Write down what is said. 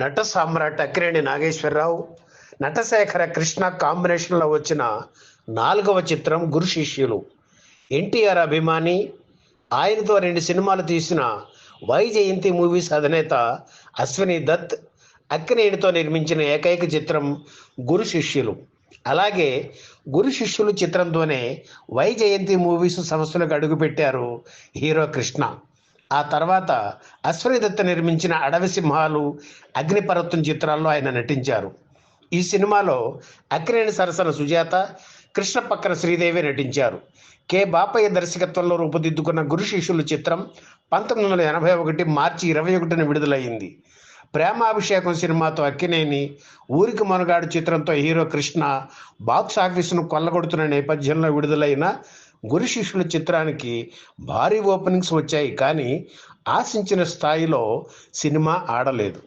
నట సామ్రాట్ అక్కిరేణి నాగేశ్వరరావు నటశేఖర కృష్ణ కాంబినేషన్లో వచ్చిన నాలుగవ చిత్రం గురు శిష్యులు ఎన్టీఆర్ అభిమాని ఆయనతో రెండు సినిమాలు తీసిన వై జయంతి మూవీస్ అధినేత అశ్విని దత్ అక్కినేనితో నిర్మించిన ఏకైక చిత్రం గురు శిష్యులు అలాగే గురు శిష్యులు చిత్రంతోనే వై జయంతి మూవీస్ సంస్థలకు అడుగుపెట్టారు హీరో కృష్ణ. ఆ తర్వాత అశ్వనిదత్త నిర్మించిన అడవి సింహాలు అగ్నిపర్వతం చిత్రాల్లో ఆయన నటించారు. ఈ సినిమాలో అక్కినేని సరసన సుజాత కృష్ణ పక్కన శ్రీదేవి నటించారు. కె. బాపయ్య దర్శకత్వంలో రూపుదిద్దుకున్న గురు శిష్యులు చిత్రం పంతొమ్మిది వందల ఎనభై ఒకటి మార్చి ఇరవై ఒకటిన విడుదలయ్యింది ప్రేమాభిషేకం సినిమాతో అక్కినేని ఊరికి మనగాడు చిత్రంతో హీరో కృష్ణ బాక్స్ ఆఫీసును కొల్లగొడుతున్న నేపథ్యంలో విడుదలైన గురు శిష్యుల చిత్రానికి భారీ ఓపెనింగ్స్ వచ్చాయి కానీ ఆశించిన స్థాయిలో సినిమా ఆడలేదు.